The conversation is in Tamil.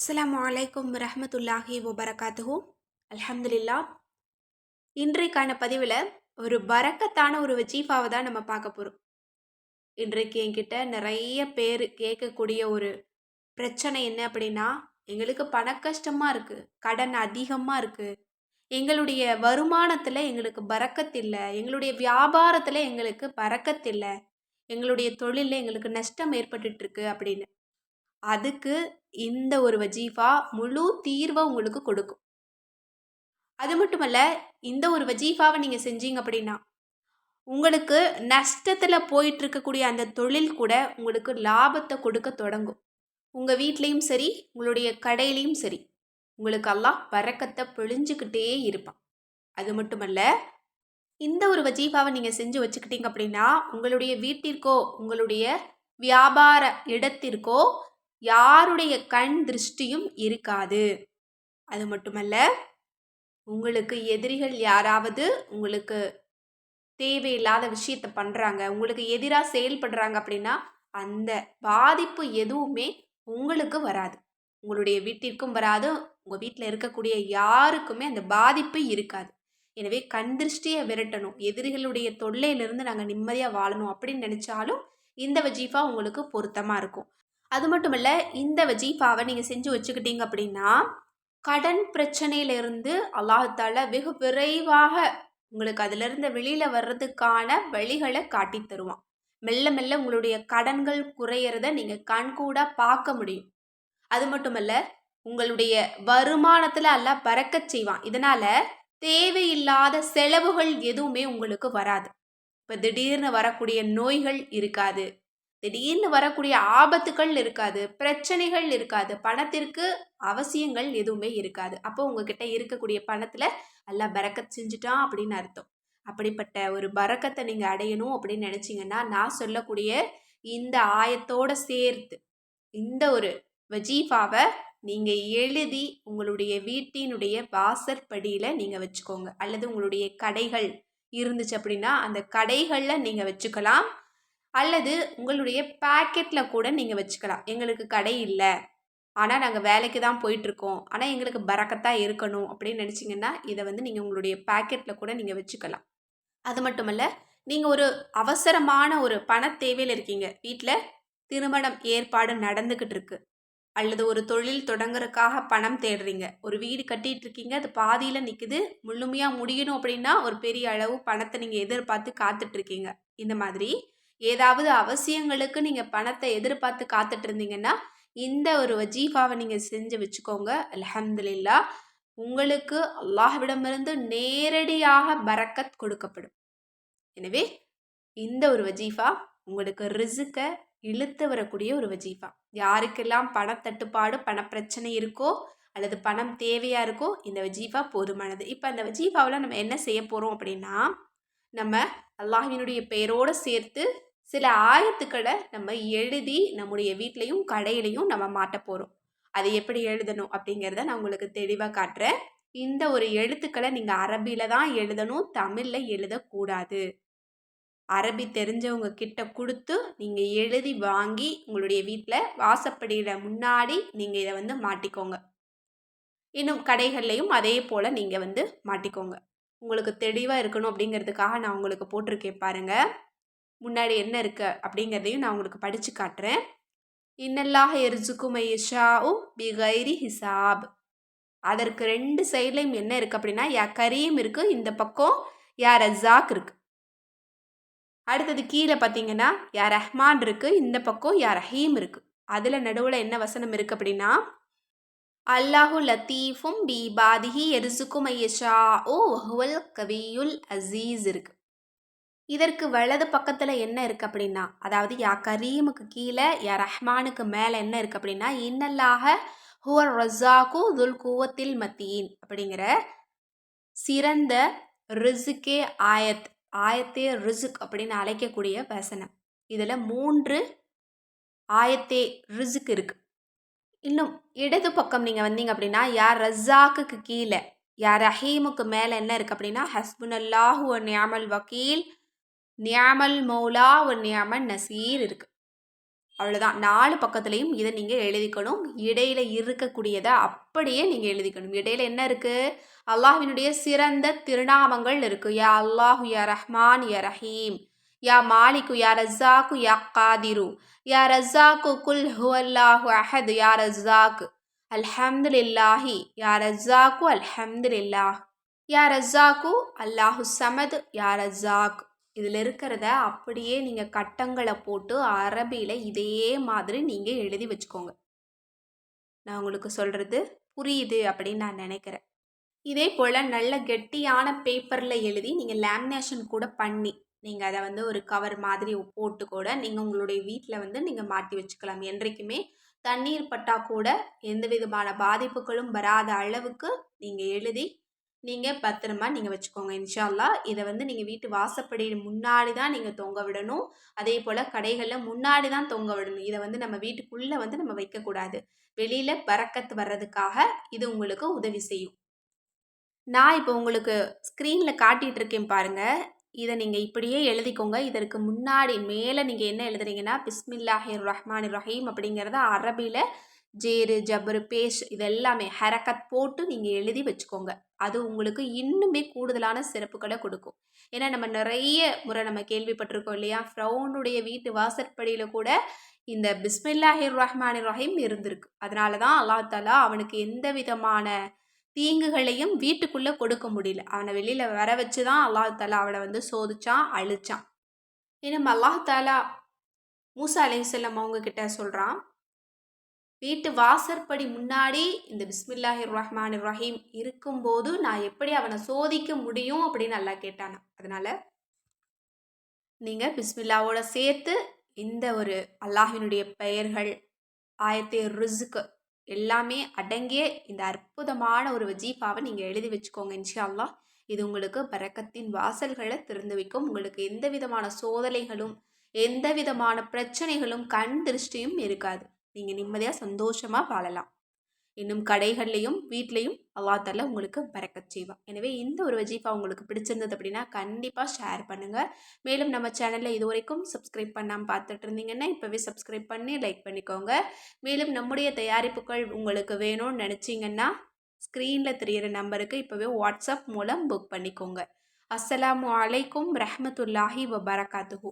அஸ்லாம் அலைக்கும் ரஹமத்துல்லாஹி வபரகாத்துஹு. அல்ஹம்துலில்லா. இன்றைக்கான பதிவில் ஒரு பறக்கத்தான ஒரு வஜீஃபாவை தான் நம்ம பார்க்க போகிறோம் இன்றைக்கு என்கிட்ட நிறைய பேர் கேட்கக்கூடிய ஒரு பிரச்சனை என்ன அப்படின்னா எங்களுக்கு பண கஷ்டமாக இருக்குது கடன் அதிகமாக இருக்குது எங்களுடைய வருமானத்தில் எங்களுக்கு பறக்கத்தில்லை எங்களுடைய வியாபாரத்தில் எங்களுக்கு பறக்கத்தில்லை எங்களுடைய தொழிலில் எங்களுக்கு நஷ்டம் ஏற்பட்டுட்டு அப்படின்னு. அதுக்கு இந்த ஒரு வஜீஃபா முழு தீர்வை உங்களுக்கு கொடுக்கும். அது மட்டுமல்ல இந்த ஒரு வஜீஃபாவை நீங்கள் செஞ்சீங்க அப்படின்னா உங்களுக்கு நஷ்டத்தில் போயிட்டு இருக்கக்கூடிய அந்த தொழில் கூட உங்களுக்கு லாபத்தை கொடுக்க தொடங்கும். உங்கள் வீட்லேயும் சரி உங்களுடைய கடையிலையும் சரி உங்களுக்கு எல்லாம் பறக்கத்தை பிழிஞ்சுக்கிட்டே இருப்பான். அது மட்டுமல்ல இந்த ஒரு வஜீஃபாவை நீங்கள் செஞ்சு வச்சுக்கிட்டீங்க அப்படின்னா உங்களுடைய வீட்டிற்கோ உங்களுடைய வியாபார இடத்திற்கோ யாருடைய கண் திருஷ்டியும் இருக்காது. அது மட்டுமல்ல உங்களுக்கு எதிரிகள் யாராவது உங்களுக்கு தேவையில்லாத விஷயத்த பண்ணுறாங்க உங்களுக்கு எதிராக செயல்படுறாங்க அப்படின்னா அந்த பாதிப்பு எதுவுமே உங்களுக்கு வராது. உங்களுடைய வீட்டிற்கும் வராது உங்கள் வீட்டில் இருக்கக்கூடிய யாருக்குமே அந்த பாதிப்பு இருக்காது. எனவே கண் திருஷ்டியை விரட்டணும் எதிரிகளுடைய தொல்லையிலிருந்து நாங்கள் நிம்மதியாக வாழணும் அப்படின்னு நினச்சாலும் இந்த வஜீஃபா உங்களுக்கு பொருத்தமாக இருக்கும். அது மட்டும் இல்லை இந்த வஜீஃபாவை நீங்கள் செஞ்சு வச்சுக்கிட்டீங்க அப்படின்னா கடன் பிரச்சனையிலிருந்து அல்லாஹால வெகு விரைவாக உங்களுக்கு அதிலிருந்து வெளியில் வர்றதுக்கான வழிகளை காட்டி தருவான். மெல்ல மெல்ல உங்களுடைய கடன்கள் குறையிறத நீங்கள் கண்கூடாக பார்க்க முடியும். அது மட்டுமல்ல உங்களுடைய வருமானத்தில் எல்லாம் பறக்க செய்வான். இதனால் தேவையில்லாத செலவுகள் எதுவுமே உங்களுக்கு வராது. இப்போ திடீர்னு வரக்கூடிய நோய்கள் இருக்காது. திடீர்னு வரக்கூடிய ஆபத்துகள் இருக்காது பிரச்சனைகள் இருக்காது பணத்திற்கு அவசியங்கள் எதுவுமே இருக்காது. அப்போ உங்ககிட்ட இருக்கக்கூடிய பணத்தில் எல்லாம் பறக்கத் செஞ்சுட்டான் அப்படின்னு அர்த்தம். அப்படிப்பட்ட ஒரு பறக்கத்தை நீங்கள் அடையணும் அப்படின்னு நினச்சிங்கன்னா நான் சொல்லக்கூடிய இந்த ஆயத்தோடு சேர்த்து இந்த ஒரு வஜீஃபாவை நீங்கள் எழுதி உங்களுடைய வீட்டினுடைய வாசற்படியில் நீங்கள் வச்சுக்கோங்க. அல்லது உங்களுடைய கடைகள் இருந்துச்சு அப்படின்னா அந்த கடைகளில் நீங்கள் வச்சுக்கலாம். அல்லது உங்களுடைய பேக்கெட்டில் கூட நீங்கள் வச்சுக்கலாம். எங்களுக்கு கடை இல்லை. ஆனால் நாங்கள் வேலைக்கு தான் போயிட்டுருக்கோம். ஆனால் எங்களுக்கு பறக்கத்தான் இருக்கணும் அப்படின்னு நினச்சிங்கன்னா இதை வந்து நீங்கள் உங்களுடைய பேக்கெட்டில் கூட நீங்கள் வச்சுக்கலாம். அது மட்டுமல்ல நீங்கள் ஒரு அவசரமான ஒரு பண தேவையில் இருக்கீங்க. வீட்டில் திருமணம் ஏற்பாடு நடந்துக்கிட்டு இருக்கு. அல்லது ஒரு தொழில் தொடங்குறதுக்காக பணம் தேடுறீங்க. ஒரு வீடு கட்டிகிட்டு இருக்கீங்க. அது பாதியில் நிற்குது முழுமையாக முடியணும் அப்படின்னா ஒரு பெரிய அளவு பணத்தை நீங்கள் எதிர்பார்த்து காத்துட்ருக்கீங்க இந்த மாதிரி ஏதாவது அவசியங்களுக்கு நீங்கள் பணத்தை எதிர்பார்த்து காத்துட்டு இருந்தீங்கன்னா இந்த ஒரு வஜீஃபாவை நீங்கள் செஞ்சு வச்சுக்கோங்க. அலமதுல்லா உங்களுக்கு அல்லாஹ்விடமிருந்து நேரடியாக பறக்கத் கொடுக்கப்படும். எனவே இந்த ஒரு வஜீஃபா உங்களுக்கு ரிசுக்கை இழுத்து வரக்கூடிய ஒரு வஜீஃபா. யாருக்கெல்லாம் பணத்தட்டுப்பாடு பணப்பிரச்சனை இருக்கோ அல்லது பணம் தேவையாக இருக்கோ இந்த வஜீஃபா போதுமானது. இப்போ அந்த வஜீஃபாவில் நம்ம என்ன செய்ய போகிறோம் அப்படின்னா நம்ம அல்லாஹினுடைய பெயரோடு சேர்த்து சில ஆயத்துக்களை நம்ம எழுதி நம்முடைய வீட்லேயும் கடையிலையும் நம்ம மாட்ட போகிறோம் அது எப்படி எழுதணும் அப்படிங்கிறத நான் உங்களுக்கு தெளிவாக காட்டுறேன். இந்த ஒரு எழுத்துக்களை நீங்கள் அரபியில் தான் எழுதணும் தமிழில் எழுதக்கூடாது. அரபி தெரிஞ்சவங்க கிட்ட கொடுத்து நீங்கள் எழுதி வாங்கி உங்களுடைய வீட்டில் வாசப்படியில் முன்னாடி நீங்கள் இதை வந்து மாட்டிக்கோங்க. இன்னும் கடைகள்லையும் அதே போல் நீங்கள் வந்து மாட்டிக்கோங்க. உங்களுக்கு தெளிவாக இருக்கணும் அப்படிங்கிறதுக்காக நான் உங்களுக்கு போட்டிருக்கேன் பாருங்கள் முன்னாடி என்ன இருக்குது அப்படிங்கிறதையும் நான் உங்களுக்கு படித்து காட்டுறேன். இன்னல்லாக எரிஜுக்கும் யஷாவும் பிகைரி ஹிசாப். அதற்கு ரெண்டு சைட்லையும் என்ன இருக்குது அப்படின்னா யா கரீம் இருக்குது இந்த பக்கம் யா ரஜாக் இருக்குது அடுத்தது கீழே பார்த்தீங்கன்னா யா ரஹ்மான் இருக்குது இந்த பக்கம் யா ரஹீம் இருக்குது அதில் நடுவில் என்ன வசனம் இருக்குது அப்படின்னா அல்லாஹு லத்தீஃபும் பி பாதிஹி எரிசுக்கும் ஐயஷா ஓ வஹுவல் கவியுல் அசீஸ் இருக்குது இதற்கு வலது பக்கத்தில் என்ன இருக்குது அப்படின்னா அதாவது யா கரீமுக்கு கீழே யா ரஹ்மானுக்கு மேலே என்ன இருக்குது அப்படின்னா இன்னல்லாக ஹுவர் ரஸாக்கு துல் கூவத்தில் மத்தியின் அப்படிங்கிற சிறந்த ரிசுக்கே ஆயத் ஆயத்தே ரிசுக் அப்படின்னு அழைக்கக்கூடிய வசனம். இதில் மூன்று ஆயத்தே ரிசுக் இருக்குது இன்னும் இடது பக்கம் நீங்கள் வந்தீங்க அப்படின்னா யார் ரஸாக்குக்கு கீழே யார் ரஹீமுக்கு மேலே என்ன இருக்குது அப்படின்னா ஹஸ்புன் அல்லாஹு நியாமல் வக்கீல் நியாமல் மௌலா ஒரு நியாமன் நசீர் இருக்குது அவ்வளோதான் நாலு பக்கத்துலேயும் இதை நீங்கள் எழுதிக்கணும். இடையில இருக்கக்கூடியதை அப்படியே நீங்கள் எழுதிக்கணும். இடையில என்ன இருக்குது அல்லாஹினுடைய சிறந்த திருநாமங்கள் இருக்குது யா அல்லாஹு யா ரஹ்மான் யா ரஹீம். யா மாலிக்கு யா ரஸாக்கு யா காதிரு யா ரஸாக்கு குல் ஹுவல்லாஹு அஹத் யா ரஸாக் அல்ஹம்துலில்லாஹி யா ரஸாக்கு அல்ஹம்துலில்லாஹ் யா ரஸாக்கு அல்லாஹு சமது யா ரஸாக் இதில் இருக்கிறத அப்படியே நீங்கள் கட்டங்களை போட்டு அரபியில் இதே மாதிரி நீங்கள் எழுதி வச்சுக்கோங்க. நான் உங்களுக்கு சொல்கிறது புரியுது அப்படின்னு நான் நினைக்கிறேன். இதே போல் நல்ல கெட்டியான பேப்பரில் எழுதி நீங்கள் லேமினேஷன் கூட பண்ணி நீங்கள் அதை வந்து ஒரு கவர் மாதிரி போட்டு கூட நீங்கள் உங்களுடைய வீட்டில் வந்து நீங்கள் மாட்டி வச்சுக்கலாம். என்றைக்குமே தண்ணீர் பட்டால் கூட எந்த விதமான பாதிப்புகளும் வராத அளவுக்கு நீங்கள் எழுதி நீங்கள் பத்திரமா நீங்கள் வச்சுக்கோங்க இன்ஷால்லா. இதை வந்து நீங்கள் வீட்டு வாசப்படி முன்னாடி தான் நீங்கள் தொங்க விடணும். அதே போல் கடைகளில் முன்னாடி தான் தொங்க விடணும். இதை வந்து நம்ம வீட்டுக்குள்ளே வந்து நம்ம வைக்கக்கூடாது. வெளியில் பறக்கத்து வர்றதுக்காக இது உங்களுக்கு உதவி செய்யும். நான் இப்போ உங்களுக்கு ஸ்க்ரீனில் காட்டிகிட்டு இருக்கேன் பாருங்கள் இதை நீங்கள் இப்படியே எழுதிக்கோங்க. இதற்கு முன்னாடி மேலே நீங்கள் என்ன எழுதுறீங்கன்னா பிஸ்மில்லாஹிர் ரஹ்மான் ரஹீம் அப்படிங்கிறத அரபியில் ஜேரு ஜபரு பேஷ் இது எல்லாமே ஹரக்கத் போட்டு நீங்கள் எழுதி வச்சுக்கோங்க. அது உங்களுக்கு இன்னுமே கூடுதலான சிறப்புகளை கொடுக்கும். ஏன்னா நம்ம நிறைய முறை நம்ம கேள்விப்பட்டிருக்கோம் இல்லையா? ஃப்ரௌனுடைய வீட்டு வாசற்படியில் கூட இந்த பிஸ்மில்லாஹிர் ரஹ்மான் ரஹீம் இருந்திருக்கு. அதனால தான் அல்லா தாலா அவனுக்கு எந்த விதமான தீங்குகளையும் வீட்டுக்குள்ளே கொடுக்க முடியல. அவனை வெளியில் வர வச்சு தான் அல்லாஹ் தாலா அவனை வந்து சோதிச்சான் அழிச்சான். இன்னும் அல்லாஹ் தாலா மூசா அலிசல்லம் அவங்க கிட்ட சொல்கிறான் வீட்டு வாசற்படி முன்னாடி இந்த பிஸ்மில்லாஹி ரஹ்மான் ரஹீம் இருக்கும்போது நான் எப்படி அவனை சோதிக்க முடியும் அப்படின்னு நல்லா கேட்டானா. அதனால் நீங்கள் பிஸ்மில்லாவோட சேர்த்து இந்த ஒரு அல்லாஹினுடைய பெயர்கள் ஆயத்தே ரிசுக்கு எல்லாமே அடங்கிய இந்த அற்புதமான ஒரு வஜீஃபாவை நீங்கள் எழுதி வச்சுக்கோங்க இன்ஷா அல்லாஹ் இது உங்களுக்கு பறக்கத்தின் வாசல்களை திறந்து வைக்கும். உங்களுக்கு எந்த விதமான சோதனைகளும் எந்த விதமான பிரச்சனைகளும் கண் திருஷ்டியும் இருக்காது. நீங்கள் நிம்மதியாக சந்தோஷமாக வாழலாம். இன்னும் கடைகள்லையும் வீட்லேயும் அல்லாத்தால உங்களுக்கு பறக்க செய்வான். எனவே இந்த ஒரு வஜீஃபா உங்களுக்கு பிடிச்சிருந்தது அப்படின்னா கண்டிப்பாக ஷேர் பண்ணுங்கள் மேலும் நம்ம சேனலில் இது வரைக்கும் சப்ஸ்கிரைப் பண்ணாமல் பார்த்துட்டு இருந்தீங்கன்னா இப்போவே சப்ஸ்கிரைப் பண்ணி லைக் பண்ணிக்கோங்க. மேலும் நம்முடைய தயாரிப்புகள் உங்களுக்கு வேணும்னு நினச்சிங்கன்னா ஸ்க்ரீனில் தெரிகிற நம்பருக்கு இப்போவே வாட்ஸ்அப் மூலம் புக் பண்ணிக்கோங்க. அஸ்ஸலாமு அலைக்கும் ரஹமத்துல்லாஹி வபரகாத்துஹூ.